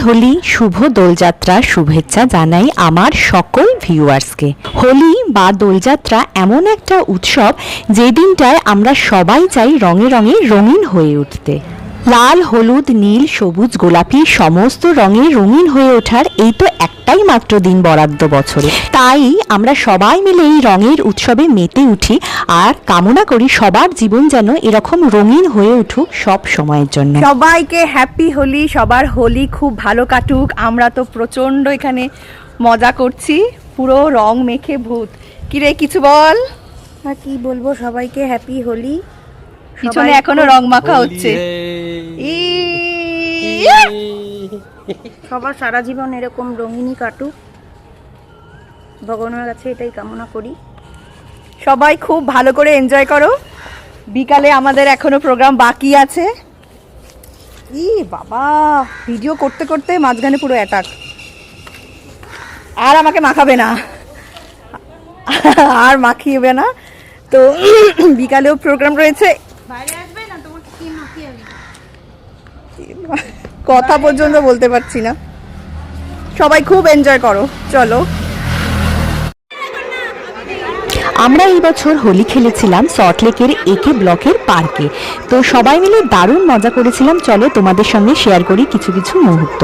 হোলি, শুভ দোলযাত্রা, শুভেচ্ছা জানাই আমার সকল ভিউয়ার্সকে হোলি বা দোলযাত্রা এমন একটা উৎসব যে দিনটায় আমরা সবাই চাই রঙে রঙে রঙিন হয়ে উঠতে। লাল হলুদ নীল সবুজ গোলাপি সমস্ত রঙে রঙিন হয়ে ওঠার এই তো একটাই মাত্র দিন বরাদ্দ বছরে। তাই আমরা সবাই মিলে এই রঙের উৎসবে মেতে উঠি আর কামনা করি সবার জীবন যেন এরকম রঙিন হয়ে উঠুক সব সময়ের জন্য। সবাইকে হ্যাপি হোলি সবার হোলি খুব ভালো কাটুক। আমরা তো প্রচণ্ড এখানে মজা করছি পুরো রং মেখে ভূত। কিরে কিছু বল? কি বলব সবাইকে হ্যাপি হোলি। পিছনে এখনও রং মাখা হচ্ছে। সবার সারা জীবন এরকম রঙিনই কাটুক। ভগবানের কাছে এটাই কামনা করি। সবাই খুব ভালো করে এনজয় করো। বিকালে আমাদের এখনও প্রোগ্রাম বাকি আছে। ই বাবা ভিডিও করতে করতে মাঝখানে পুরো অ্যাটাক আর আমাকে মাখাবে না। আর মাখিয়ে না। তো বিকালেও প্রোগ্রাম রয়েছে। কথা পর্যন্ত বলতে পারছি না। সবাই খুব এনজয় করো, চলো। আমরা এই বছর হোলি খেলেছিলাম সল্টলেকের একে ব্লকের পার্কে। তো সবাই মিলে দারুণ মজা করেছিলাম। চলো তোমাদের সঙ্গে শেয়ার করি কিছু কিছু মুহূর্ত।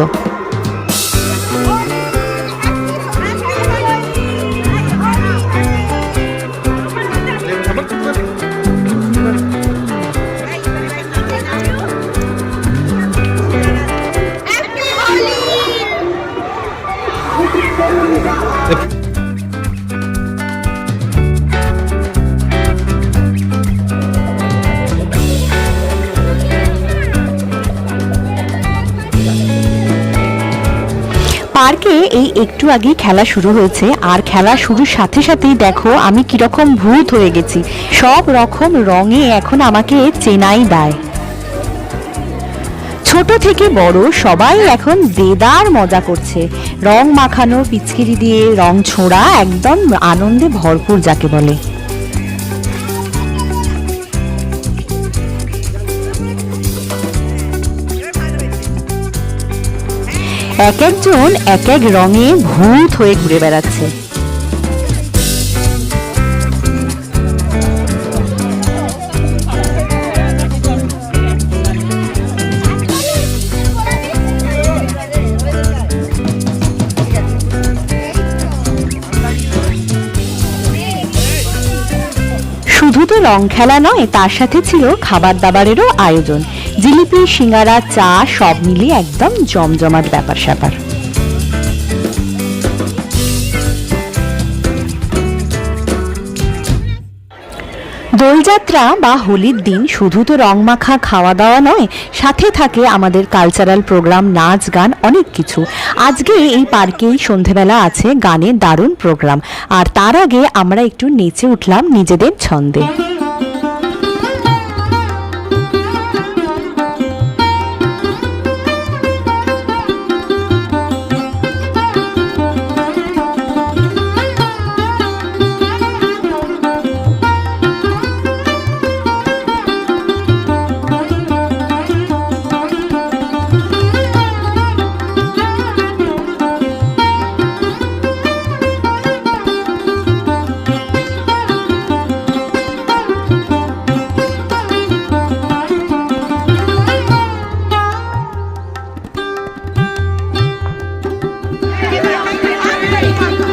পার্কে এই একটু আগেই খেলা শুরু হয়েছে। আর খেলা শুরুর সাথে সাথেই দেখো, আমি কীরকম ভূত হয়ে গেছি। সব রকম রঙে এখন আমাকে চেনাই দেয়। ছোট থেকে বড় সবাই এখন দেদার মজা করছে। রং মাখানো, পিচকিরি দিয়ে রং ছোড়া একদম আনন্দে ভরপুর যাকে বলে। এক একজন এক এক রঙে ভূত হয়ে ঘুরে বেড়াচ্ছে। শুধু তো রং খেলা নয়, তার সাথে ছিল খাবার দাবারেরও আয়োজন। জিলিপি, সিঙ্গারা, চা, সব মিলিয়ে একদম জমজমাট ব্যাপার স্যাপার। দোলযাত্রা বা হোলির দিন শুধু তো রং মাখা খাওয়া দাওয়া নয়, সাথে থাকে আমাদের কালচারাল প্রোগ্রাম নাচ, গান, অনেক কিছু। আজকে এই পার্কেই সন্ধেবেলা আছে গানের দারুণ প্রোগ্রাম আর তার আগে আমরা একটু নেচে উঠলাম নিজেদের ছন্দে। Ay,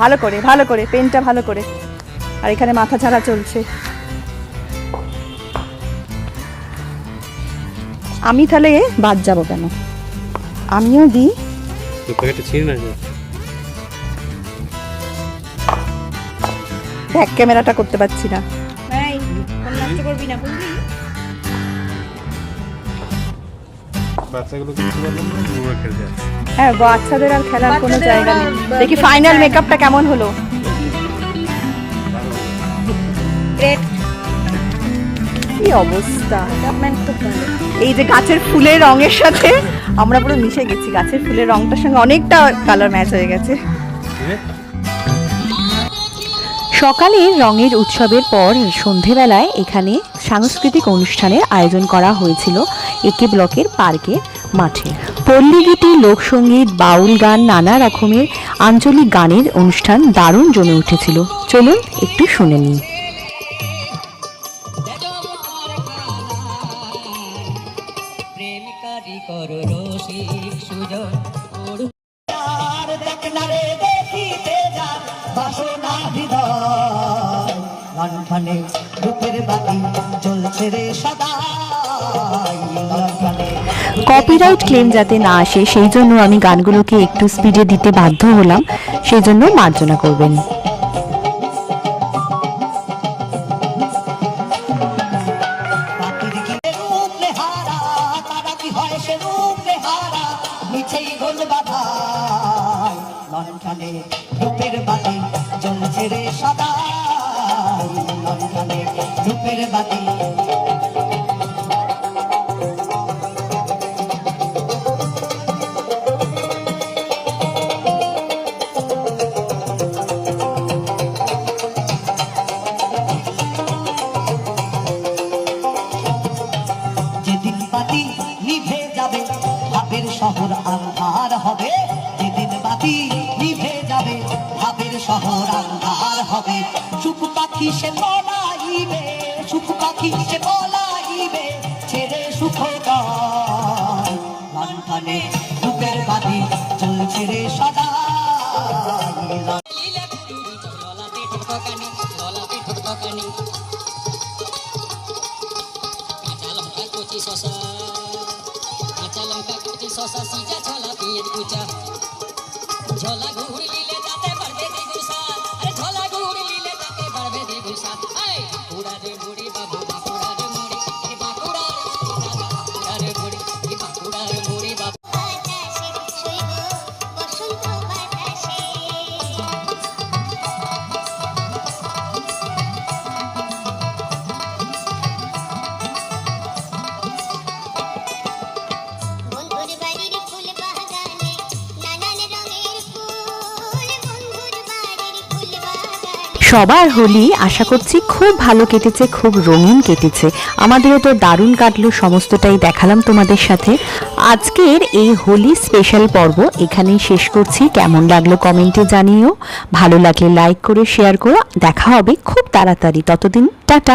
ভালো করে ভালো করে পেনটা ভালো করে। আর এখানে মাথা ছাড়া চলছে। আমি তাহলে বাদ যাব কেন? আমিও দিই ব্যাক ক্যামেরাটা করতে পারছি না। করবি না বাচ্চাগুলো কিছু বললাম না। বুড়ো খেলতে হ্যাঁ বাচ্চাদের আর খেলার কোনো জায়গা নেই। দেখি ফাইনাল মেকআপটা কেমন হলো? গ্রেট কি অবস্থা? এই যে গাছের ফুলের রঙের সাথে আমরা পুরো মিশে গেছি। গাছের ফুলের রংটার সঙ্গে অনেকটা কালার ম্যাচ হয়ে গেছে। সকালে রঙের উৎসবের পর সন্ধেবেলায় এখানে সাংস্কৃতিক অনুষ্ঠানের আয়োজন করা হয়েছিল একে ব্লকের পার্কে মাঠে। পল্লীগীতি, লোকসঙ্গীত, বাউল গান, নানা রকমের আঞ্চলিক গানের অনুষ্ঠান দারুণ জমে উঠেছিল। চলুন একটু শুনে নিই। হৃদয় লণ্ঠনে রূপের বাতি জ্বলছে রে লণ্ঠনে কপিরাইট ক্লেম যাতে না আসে সেই জন্য আমি গানগুলোকে একটু স্পিডে দিতে বাধ্য হলাম সেই জন্য মার্জনা করবেন। রূপের বাতি। শহর আন্ধার হবে। যেদিন বাতি নিভে যাবে, ভাবের শহর আন্ধার হবে। সুখ পাখি সে পলাইবে সুখ পাখি সে পলাইবে ছেড়ে সুখ লণ্ঠনে রূপের বাতি চলছে রে সদা। শশা, কাঁচা লঙ্কা কচি শশা, সিজা ছলা পিঁয়াজ কুচা। ঝোলা গুড় সবার হোলি আশা করছি খুব ভালো কেটেছে, খুব রঙিন কেটেছে। আমাদেরও তো দারুণ কাটলো, সমস্তটাই দেখালাম তোমাদের সাথে। আজকের এই হোলি স্পেশাল পর্ব এখানেই শেষ করছি। কেমন লাগল কমেন্টে জানিও। ভালো লাগলে লাইক করে শেয়ার করো। দেখা হবে খুব তাড়াতাড়ি। ততদিন, টাটা।